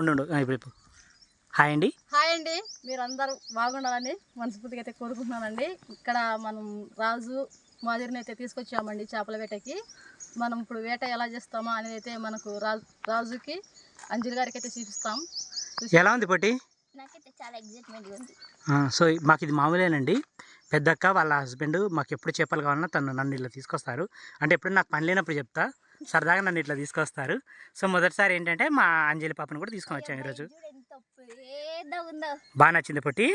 ఉండు ఇప్పుడు హాయ్ అండి. హాయ్ అండి. మీరందరూ బాగుండాలని మనస్ఫూర్తిగా అయితే కోరుకుంటున్నానండి. ఇక్కడ మనం రాజు మాదిరిని అయితే తీసుకొచ్చామండి చేపల వేటకి. మనం ఇప్పుడు వేట ఎలా చేస్తామో అనేది అయితే మనకు రాజు రాజుకి అంజలి గారికి అయితే చూపిస్తాం. ఎలా ఉంది పొట్టి నాకైతే చాలా ఎగ్జైట్మెంట్గా ఉంది. ఆ, సో మాకు ఇది మామూలేనండి. పెద్దక్క వాళ్ళ హస్బెండ్ మాకు ఎప్పుడు చేపలు కావాలన్నా తను నన్ను ఇట్లా తీసుకొస్తారు. అంటే ఎప్పుడు నాకు పని లేనప్పుడు చెప్తా. సరదాగా నన్ను ఇట్లా తీసుకొస్తారు. సో మొదటిసారి ఏంటంటే మా అంజలి పాపను కూడా తీసుకొని వచ్చాము ఈరోజు. బాగా నచ్చింది పొట్టి.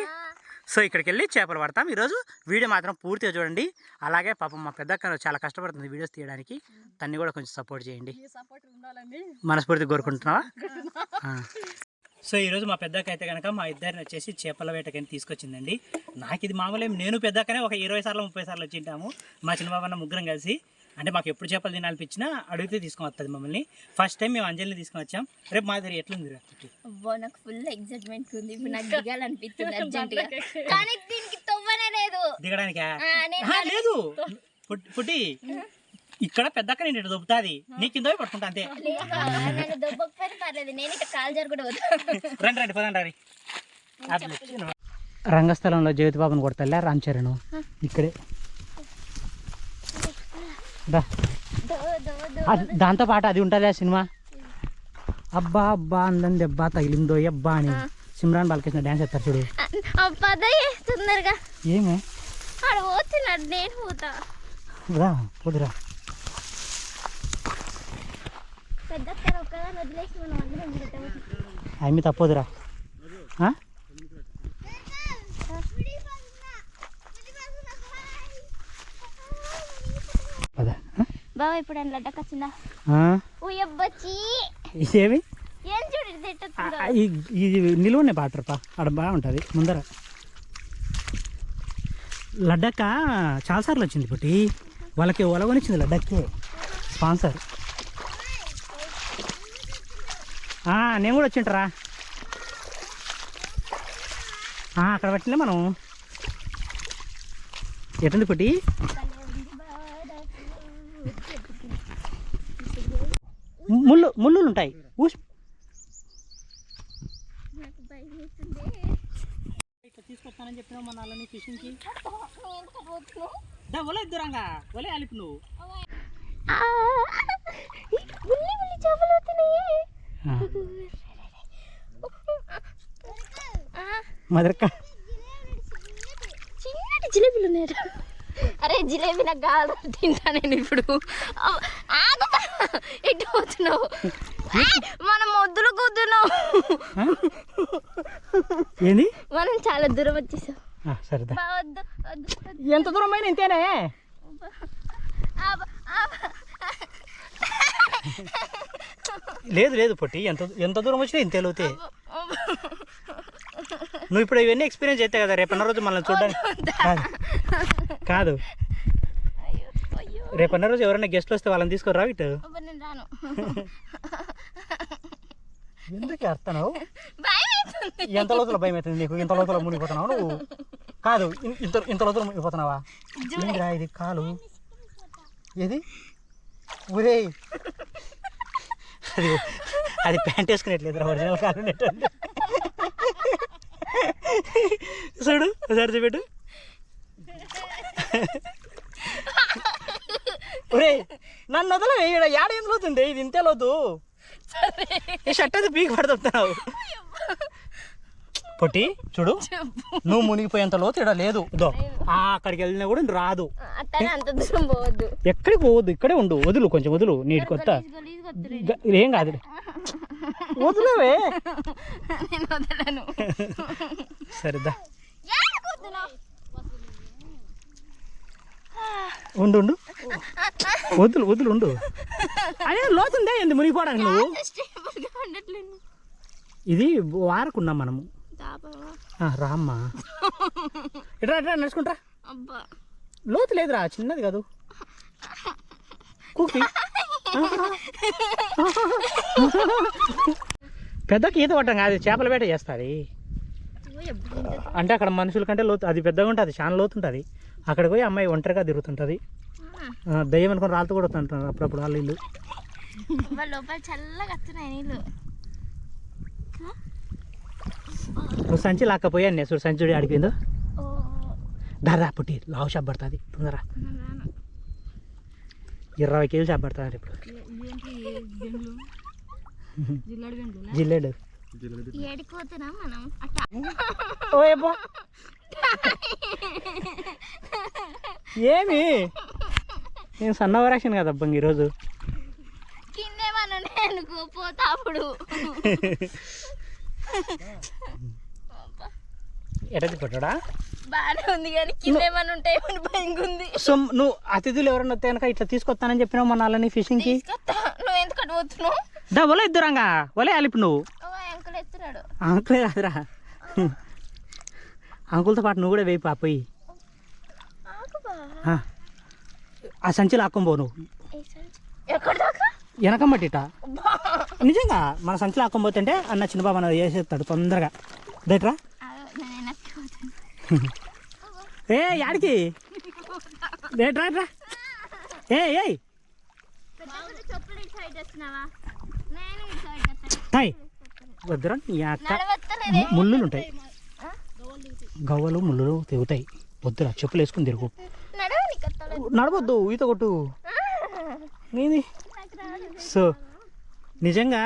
సో ఇక్కడికి వెళ్ళి చేపలు పడతాం. ఈరోజు వీడియో మాత్రం పూర్తిగా చూడండి. అలాగే పాపం మా పెద్దక్క చాలా కష్టపడుతుంది వీడియోస్ తీయడానికి. తన్ని కూడా కొంచెం సపోర్ట్ చేయండి. మీ సపోర్ట్ ఉండాలండి. మనస్ఫూర్తిగా కోరుకుంటున్నావా. సో ఈరోజు మా పెద్దక్క అయితే కనుక మా ఇద్దరిని వచ్చేసి చేపల వేటకని తీసుకొచ్చిందండి. నాకు ఇది మామూలు. నేను పెద్దక్కనే ఒక ఇరవై సార్లు ముప్పై సార్లు వచ్చింటాము మా చిన్నబాబు అన్న ముగ్గురం కలిసి. అంటే మాకు ఎప్పుడు చేపలు తినాలనిపించినా అడిగితే తీసుకొని వస్తుంది మమ్మల్ని. ఫస్ట్ టైం మేము అంజలిని తీసుకొని వచ్చాం. రేపు మా దగ్గర ఎట్లుంది రేపు అబ్బో నాకు ఫుల్ ఎగ్జైట్మెంట్ ఉంది. ఇప్పుడు నాకు దిగాలనిపిస్తుంది అర్జెంటుగా కానీ దీనికి తొవ్వనే లేదు. దిగడానికా? పుట్టి. ఇక్కడ పెద్దక్క నేను ఇటు దొబ్బుతాది. నీ కింద పట్టుకుంటా అంతే. రండి రండి పదండి రండి. రంగస్థలంలో జ్యోతిబాబుని కొడతా రామ్ చరణ్? ఇక్కడే. దాంతో పాటు అది ఉంటుంది ఆ సినిమా. అబ్బా అబ్బా అందని దెబ్బ తగిలిందో అబ్బా అని సిమ్రాన్ బాలకృష్ణ డ్యాన్స్ చేస్తారు చూడు. తొందరగా ఏమే. నేను పోతా. రా పోదురా. పెద్ద తప్పదురా ఆ? పద ఆ? బాబా ఇప్పుడు అని లడ్డకు వచ్చిందా? ఉయ్యబ్బచ్చి ఇదేమి? ఏం చూడు ఆ, తిట్టుతుందో? ఆ, ఈ- ఇది నిలువనే బాటర్ పా. అక్కడ బాగుంటుంది. ముందర. లడ్డక్క చాలాసార్లు వచ్చింది పుట్టి. వాళ్ళకి ఒలగొనిచ్చింది లడ్డక్కే. స్పాన్సర్. నేను కూడా వచ్చింటరా అక్కడ పట్టిలే మనం. ఎటుంది పుట్టి? ముళ్ళు ముళ్ళు ఉంటాయి ఊసి తీసుకొస్తానని చెప్పినా మన వాళ్ళని ఫిషింగ్కి. ఒలే ఒలే అలిపి నువ్వు చిన్నటి జిలేబీలు ఉన్నాయి అరే జిలేబీ నాకు కాదు తింటా నేను ఇప్పుడు. ఆగుతా ఎటు పోతున్నావు? మనం మొద్దులు కూతున్నావు ఏంది? మనం చాలా దూరం వచ్చేసాం. ఎంత దూరం అయినా ఇంతేనే. లేదు లేదు పొట్టి. ఎంత ఎంత దూరం వచ్చినా ఇంతే లోతే. నువ్వు ఇప్పుడు ఇవన్నీ ఎక్స్పీరియన్స్ చేస్తే కదా రేపన్న రోజు మనల్ని చూడడానికి. కాదు. రేపన్న రోజు ఎవరైనా గెస్ట్లు వస్తే వాళ్ళని ఇటు. నేను రాను. ఎందుకు అర్థనావు అవుతుంది ఎంత లోతుల భయం అవుతుంది నీకు? ఇంత లోతుల మునిగిపోతున్నావు నువ్వు? కాదు ఇంత ఇంత లోతుల మునిగిపోతున్నావా? ఏందిరా ఇది కాలు? ఏది? ఊరే అది అది ప్యాంట్ వేసుకునేట్లేదురా ఒరిజినల్ కాలు చూడు ఒకసారి చూపెట్టు. ఒరే నన్ను వదలవే ఈడ ఏడ ఏం లోతుంది? ఇది ఇంతే లోతు ఈ షర్ట్ అది పీకి పడుతున్నావు పొట్టి చూడు. నువ్వు మునిగిపోయేంత లోతు ఇక్కడ లేదు. దో ఆ, అక్కడికి వెళ్ళినా కూడా రాదు. ఎక్కడికి పోవద్దు? ఇక్కడే ఉండు. వదులు కొంచెం వదులు. నీటి కొత్త. ఏం కాదు వదులేవే నేను వదలను సరేదా? ఉండు ఉండు వదులు వదులు ఉండు అదే లోతుందే ఏంది మునిగిపోవడానికి నువ్వు ఇది వారకున్నాం మనము రామ్మా ఇట్రా ఇట్రా నడుచుకుంటా అబ్బా లోతు లేదురా చిన్నది కాదు కూకి పెద్దకి ఈత పట్టం కాదు చేపల వేట చేస్తుంది. అంటే అక్కడ మనుషుల కంటే లోతు అది పెద్దగా ఉంటుంది చాలా లోతు ఉంటుంది. అక్కడికి పోయి అమ్మాయి ఒంటరిగా తిరుగుతుంటుంది. దయ్యం అనుకుని రాళ్ళతో కూడా వస్తుంటారు అప్పుడప్పుడు వాళ్ళ ఇల్లు. వాళ్ళ లోపల చల్లగా వస్తున్నాయి నీళ్ళు ఇక్కడ నువ్వు సంచి లాక్కపోయా నేను చూడు సంచి చూడు ఆడిపోయిందో. దాదా పుట్టి లావు షాప్ పడుతుంది. తొందర ఇరవై కేజీలు షాప్ పడుతుంది ఇప్పుడు జిల్లాడి ఏమో ఏమి? నేను సన్న ఓవరాక్షన్ కదా అబ్బా ఈరోజు. కిందేమన్నా నేను పోతా అప్పుడు. ఎటది పెట్టడా? బాగానే ఉంది కానీ కిందేమన్నా ఉంటాయి మన భయంగా ఉంది సో నువ్వు అతిథులు ఎవరైనా వస్తే కనుక ఇట్లా తీసుకొస్తానని చెప్పినావు మన వాళ్ళని ఫిషింగ్కి తీసుకొస్తా. నువ్వు ఎందుకు అటు పోతున్నావు? దా వల ఇద్దురంగా. వలే అలిపి నువ్వు. ఓ అంకుల్ ఎత్తున్నాడు అంకులే కాదురా. అంకుల్తో పాటు నువ్వు కూడా వేయి పాపోయి ఆకు బా. ఆ. ఆక్కొని పో నువ్వు. ఏ సంచి? ఎక్కడ దాకా? వెనకమ్మటిట బా. నిజంగా మన సంచిలో ఆక్కొని పోతుంటే అన్న చిన్నబాబు అన్న వేసేస్తాడు తొందరగా. దేట్రా ఆగు, నేను వెనక్కి పోతాను. ఏ యాడికి? ఏ రా ఏ ఏయ్. వద్దురా నీ అక్క నడవత్తలేదే ఉంటాయి గవ్వలు ముళ్ళు తెగుతాయి. వద్దురా చెప్పులు వేసుకుని తిరుగు. నడవద్దు ఈత కొట్టు. సో నిజంగా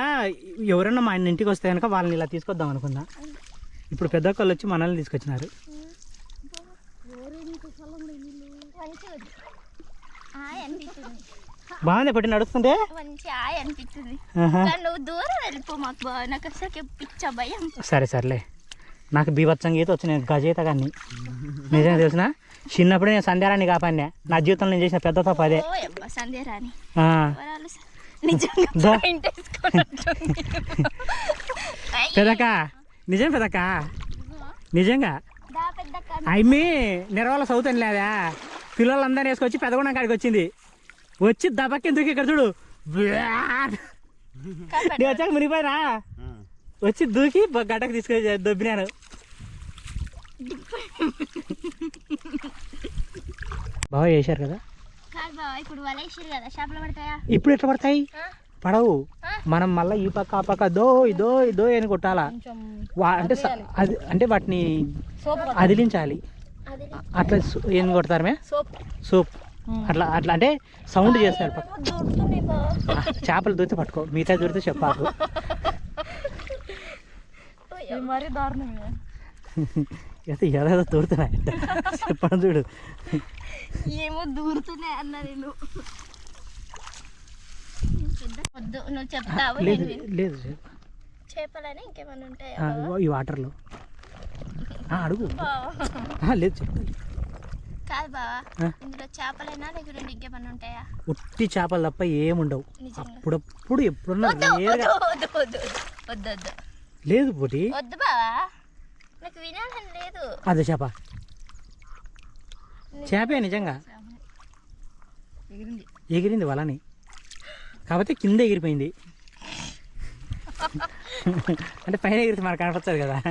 ఎవరైనా మా ఆయన ఇంటికి వస్తే కనుక వాళ్ళని ఇలా తీసుకొద్దాం అనుకున్నా ఇప్పుడు పెద్ద కళ్ళు వచ్చి మనల్ని తీసుకొచ్చినారు. బాగుంది పట్టి నడుస్తుంటే? మంచి హాయ్ అనిపిస్తుంది. ఆహా. కానీ నువ్వు దూరం వెళ్ళిపో మాకు బా- నాకు అసలు పిచ్చ భయం. సరే సర్లే. నాకు బీభత్సంగా ఈత వచ్చి నేను గజేత కానీ నిజంగా తెలిసిన? చిన్నప్పుడు నేను సంధ్యారాన్ని కాపాడినా. నా జీవితంలో నేను చేసిన పెద్ద తప్పు అదే. పెదక్క. నిజం పెదక్క. నిజంగా. అమ్మి నిరవల సౌతని లేదా? పిల్లలందరినీ వేసుకొచ్చి పెదగుండం కాడికి వచ్చింది. వచ్చి దబక్కి దూకి ఇక్కడ చూడు. నేను వచ్చాక మునిగిపోయినా? వచ్చి దూకి గడ్డకు తీసుకొని దొబ్బినాను. బాగా చేశారు కదా? ఇప్పుడు వలేసిరు కదా షాప్లో పడతాయా? ఇప్పుడు ఎట్లా పడతాయి? పడవు? మనం మళ్ళీ ఈ పక్క ఆ పక్క దో ఇదో ఇదో అని కొట్టాలా? అంటే అది అంటే వాటిని సోప్ అదిలించాలి. అది అట్లా ఏం కొడతారు మే? సోప్. సూప్. అట్లా అట్లా అంటే సౌండ్ చేస్తారు చేపలు దొరికితే పట్టుకో మిగతా దొరికితే చెప్పాకు ఇది మరీ దారుణమే. అయితే ఏదో దొరుకుతున్నాయి చెప్పండి చూడు. ఏమో దూరుతున్నాయి అన్న నేను. వద్దు నువ్వు చెప్తావు లేదు లేదు చేపలని ఇంకేమైనా ఉంటాయా? ఈ వాటర్లో. అడుగు. లేదు చెప్తాను కాదు బావా. ఆ? ఇందులో చేపలైనా లేకుంటే ఇంకేమైనా ఉంటాయా? ఉట్టి చేపలు తప్ప ఏముండవు. అప్పుడప్పుడు ఎప్పుడున్నా వద్దు లేదు పోటీ. వద్దు బావా. నాకు వినాలని లేదు. అదే చేప. చేపే నిజంగా. ఎగిరింది. వలని. కాకపోతే కింద ఎగిరిపోయింది. అంటే పైన ఎగిరితే మనకు కనపచ్చదు కదా.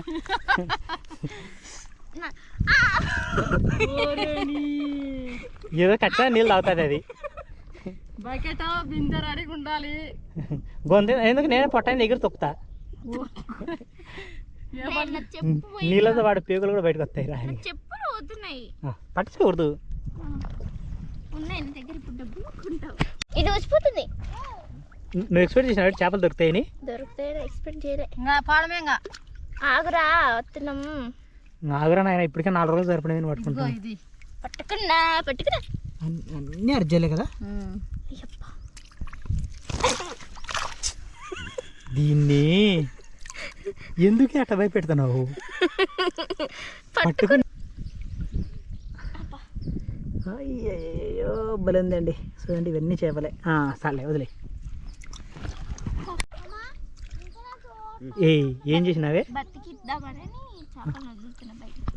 నా- ఏదో కచ్చా నీళ్ళు తాగుతుంది అది. బకెట్ బిందె రెడీగా ఉండాలి. గొంతు ఎందుకు నేను పొట్టని ఎగిరి తొక్కుతా. నీళ్ళతో వాడు పేగులు కూడా బయటకు వస్తాయి రా. చెప్పులు పట్టించుకోకూడదు. ఉన్నాయి దగ్గర ఇప్పుడు డబ్బులు ఇది వచ్చిపోతుంది. నువ్వు ఎక్స్పెక్ట్ చేసిన చేపలు దొరుకుతాయని దొరికితే ఎక్స్పెక్ట్ చేయలే. ఆగురా వస్తున్నాం ఆగురా నాయన ఇప్పటికే నాలుగు రోజులు సరిపడింది పట్టుకుంటాను ఇది. పట్టుకున్నా పట్టుకున్నా. అన్నీ అర్జలే కదా. దీన్ని ఎందుకే అట్ట భయపెడుతున్నావు పట్టుకుని అయ్యో బలందండి చూడండి ఇవన్నీ చేపలే. సర్లే వదిలే. ఏ ఏం చేసినావే?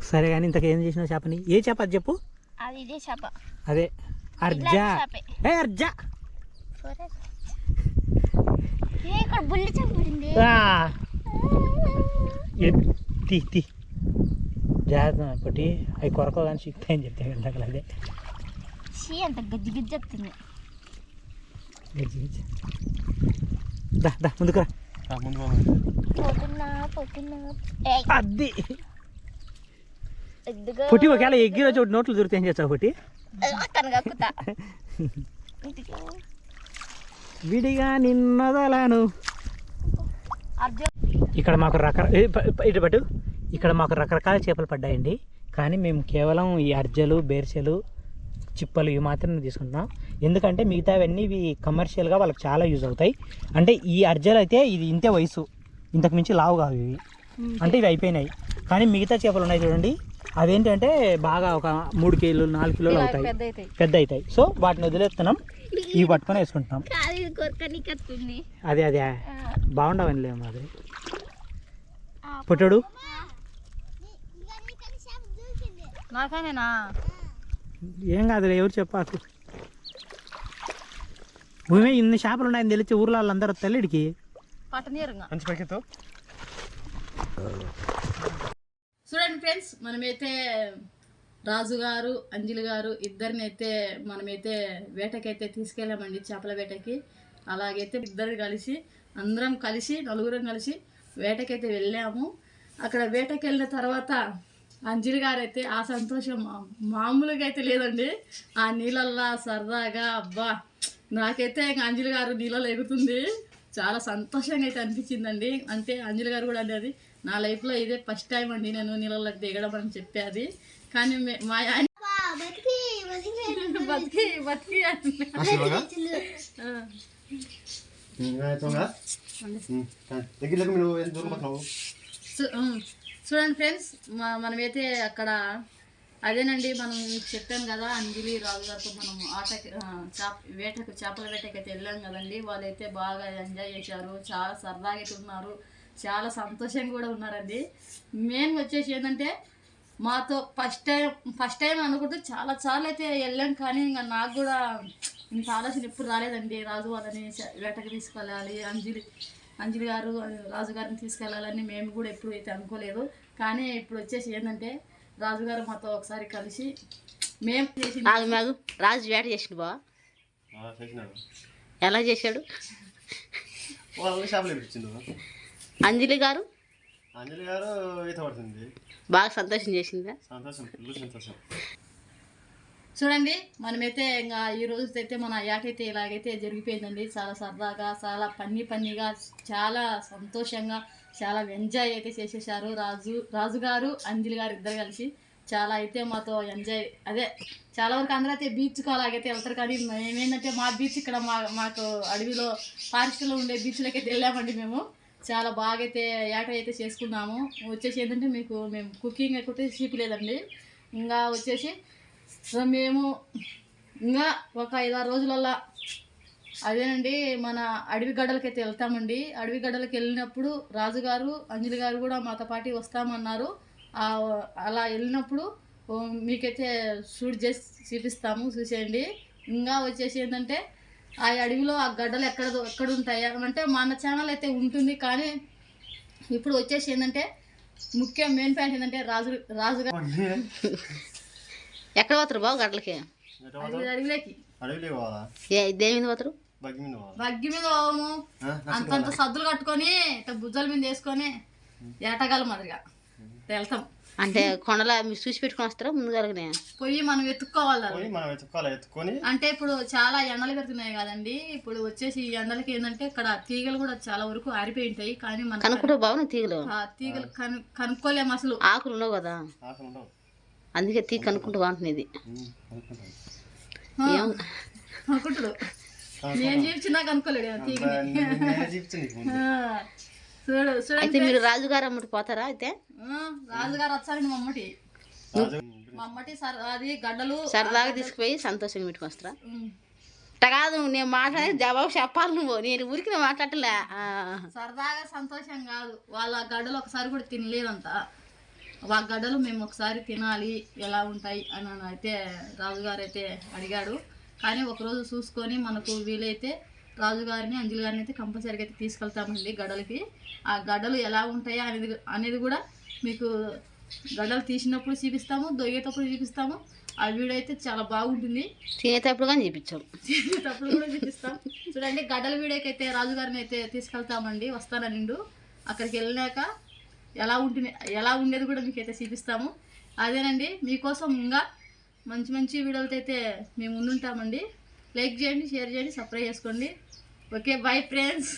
సరే కానీ ఇంతకు ఏం చేసినావు చేపని? ఏ చేప అది చెప్పు. అది ఇదే చేప. అదే అర్జా. ఏ అర్జా. తీ తీ. జాగ్రత్త ఒకటి. అవి కొరకోగానే చిక్కుతాయని చెప్తే ఇందాక అదే. అంత గజ్జి గజ్జి వస్తుంది. గజ్జి గజ్జి. దా దా ముందుకురా ఎద్దుగా పుట్టి ఒకవేళ ఎగ్గి రోజు ఒకటి నోట్లు దొరికితే ఏం చేస్తావు పుట్టి? విడిగా నిన్నదలాను. ఇక్కడ మాకు రకర ఇటు పట్టు. ఇక్కడ మాకు రకరకాల చేపలు పడ్డాయండి. కానీ మేము కేవలం ఈ అర్జలు బేర్చెలు చిప్పలు ఇవి మాత్రమే తీసుకుంటున్నాం. ఎందుకంటే మిగతావన్నీ ఇవి కమర్షియల్గా వాళ్ళకి చాలా యూజ్ అవుతాయి. అంటే ఈ అర్జలు అయితే ఇది ఇంతే వయసు. ఇంతకు మించి లావు కావు ఇవి. అంటే ఇవి అయిపోయినాయి. కానీ మిగతా చేపలు ఉన్నాయి చూడండి. అవేంటంటే బాగా ఒక మూడు కిలోలు నాలుగు కిలోలు అవుతాయి. పెద్ద అవుతాయి సో వాటిని వదిలేస్తున్నాం. ఇవి పట్టుకొని వేసుకుంటున్నాం. అదే అదే. బాగుండవని లేవు మాదిరి. పుట్టడు. ఏం కాదులే ఎవరు చెప్పాకు? భూమి ఇన్ని చేపలు ఉన్నాయని తెలిసి ఊర్లో వాళ్ళందరూ తెల్లిడికి మంచి చూడండి ఫ్రెండ్స్ మనమైతే రాజు గారు అంజలి గారు ఇద్దరిని అయితే మనమైతే వేటకైతే తీసుకెళ్ళామండి చేపల వేటకి. అలాగైతే ఇద్దరు కలిసి అందరం కలిసి నలుగురం కలిసి వేటకైతే వెళ్ళాము. అక్కడ వేటకి వెళ్ళిన తర్వాత అంజలి గారు అయితే ఆ సంతోషం మామూలుగా అయితే లేదండి. ఆ నీళ్ళల్లా సరదాగా అబ్బా నాకైతే ఇంకా అంజలి గారు నీళ్ళలో ఎగురుతుంది. చాలా సంతోషంగా అయితే అనిపించిందండి. అంటే అంజలి గారు కూడా అనేది నా లైఫ్లో ఇదే ఫస్ట్ టైం అండి నేను నీళ్ళలో దిగడం అని చెప్పేది కానీ మే- ఆయన బతికి బతికి. చూడండి ఫ్రెండ్స్ మనమైతే అక్కడ అదేనండి మనం చెప్పాం కదా అంజలి రాజు గారితో మనం ఆటకి చేప వేటకు చేపల వేటకి అయితే వెళ్ళాం కదండి. వాళ్ళైతే బాగా ఎంజాయ్ చేశారు చాలా సరదాగా అయితే ఉన్నారు చాలా సంతోషంగా కూడా ఉన్నారండి. మెయిన్ వచ్చేసి ఏంటంటే మాతో ఫస్ట్ టైం ఫస్ట్ టైం అనుకుంటే చాలా చాలా అయితే వెళ్ళాం కానీ ఇంకా నాకు కూడా ఇంత ఆలోచన ఎప్పుడు రాలేదండి. రాజు వాళ్ళని వేటకు తీసుకెళ్ళాలి అంజలి అంజలి గారు రాజు గారిని తీసుకెళ్ళాలని మేము కూడా ఎప్పుడు అయితే అనుకోలేదు. కానీ ఇప్పుడు వచ్చేసి ఏంటంటే రాజుగారు మాతో ఒకసారి కలిసి మేము ఆగు మాగు. రాజు వేట చేసిండు బావ. చేసినాడు. ఎలా చేశాడు? అంజలి గారు? అంజలి గారు ఈత పడుతుంది బాగా సంతోషం చేసిందా? సంతోషం చూడండి మనమైతే ఇంకా ఈ రోజు అయితే మన యాట అయితే ఇలాగైతే జరిగిపోయిందండి. చాలా సరదాగా చాలా పన్ని పన్నిగా చాలా సంతోషంగా చాలా ఎంజాయ్ అయితే చేసేసారు. రాజు రాజు గారు అంజలి గారు ఇద్దరు కలిసి చాలా అయితే మాతో ఎంజాయ్ అదే చాలా వరకు అందరూ అయితే బీచ్కు అలాగైతే వెళ్తారు. కానీ మేమేంటంటే మా బీచ్ ఇక్కడ మా మాకు అడవిలో ఫారెస్ట్లో ఉండే బీచ్లోకి అయితే వెళ్ళామండి మేము. చాలా బాగా అయితే యాట అయితే చేసుకున్నాము. వచ్చేసి ఏంటంటే మీకు మేము కుకింగ్ అయితే చూపలేదండి ఇంకా వచ్చేసి సో మేము ఇంకా ఒక ఐదారు రోజులల్లా అదేనండి మన అడవి గడ్డలకైతే వెళ్తామండి. అడవి గడ్డలకి వెళ్ళినప్పుడు రాజుగారు అంజలి గారు కూడా మాతో పాటు వస్తామన్నారు. ఆ, అలా వెళ్ళినప్పుడు మీకైతే షూట్ చేసి చూపిస్తాము చూసేయండి. ఇంకా వచ్చేసి ఏంటంటే ఆ అడవిలో ఆ గడ్డలు ఎక్కడ ఎక్కడ ఉంటాయి? అంటే మన ఛానల్ అయితే ఉంటుంది కానీ ఇప్పుడు వచ్చేసి ఏంటంటే ముఖ్య మెయిన్ పాయింట్ ఏంటంటే రాజు రాజుగారు. ఎక్కడ పోతారు పోతావు? అడవి అడవిలోకి. అడవిలో పోవాలా? ఏ దేని మీద పోతారు? బగ్గి మీద ఆ? అంతంత సద్దులు కట్టుకొని ఇట్లా భుజాల మీద వేసుకొని ఏటగాల మాదిరిగా వెళ్తాం అంటే కొండల మీరు చూసి పెట్టుకొని వస్తారా ముందుగానే పోయి మనం ఎత్తుక్కోవాలి ఎత్తుకోవాలి ఎత్తుకొని అంటే ఇప్పుడు చాలా ఎండలు పెడుతున్నాయి కదండి. ఇప్పుడు వచ్చేసి ఈ ఎండలకి ఏంటంటే ఇక్కడ తీగలు కూడా చాలా వరకు ఆరిపోయి ఉంటాయి. కానీ మన కనుక్కుంటే బాగున్నా తీగలు. ఆ తీగలు కను కనుక్కోలేము అసలు. ఆకులు ఉండవు కదా. అందుకే తీగ కనుక్కుంటూ బాగుంటుంది నేను నీకు చూడు అయితే మీరు రాజుగారు అమ్మటి పోతారా అయితే? ఆ, రాజుగారు వచ్చారండి మా అమ్మటి. రాజు మా అమ్మటి సర్ అది గడ్డలు సరదాగా తీసుకుపోయి సంతోషంగా. ఇట్ట కాదు నేను మాట్లాడే జవాబు చెప్పాలి నువ్వు. నేను ఊరికి మాట్లాడలే సరదాగా సంతోషం కాదు. వాళ్ళ గడ్డలు ఒకసారి కూడా తినలేదంట. వాళ్ళ గడ్డలు మేము ఒకసారి తినాలి ఎలా ఉంటాయి అని అని అయితే రాజుగారు అయితే అడిగాడు. కానీ ఒకరోజు చూసుకొని మనకు వీలైతే రాజుగారిని అంజలి గారిని అయితే కంపల్సరీగా అయితే తీసుకెళ్తామండి గడ్డలకి ఆ గడ్డలు ఎలా ఉంటాయా అనేది అనేది కూడా మీకు గడ్డలు తీసినప్పుడు చూపిస్తాము దొయ్యేటప్పుడు చూపిస్తాము. ఆ వీడియో అయితే చాలా బాగుంటుంది. తినేటప్పుడు కానీ చూపించాం. తప్పుడు కూడా చూపిస్తాం. చూడండి గడ్డల వీడియోకి అయితే రాజుగారిని అయితే తీసుకెళ్తామండి వస్తాననిండు అక్కడికి వెళ్ళాక ఎలా ఉంటుంది ఎలా ఉండేది కూడా మీకైతే చూపిస్తాము. అదేనండి మీకోసం ఇంకా మంచి మంచి వీడియోలతో అయితే మేము ముందుంటామండి. లైక్ చేయండి షేర్ చేయండి సబ్స్క్రైబ్ చేసుకోండి. Okay bye friends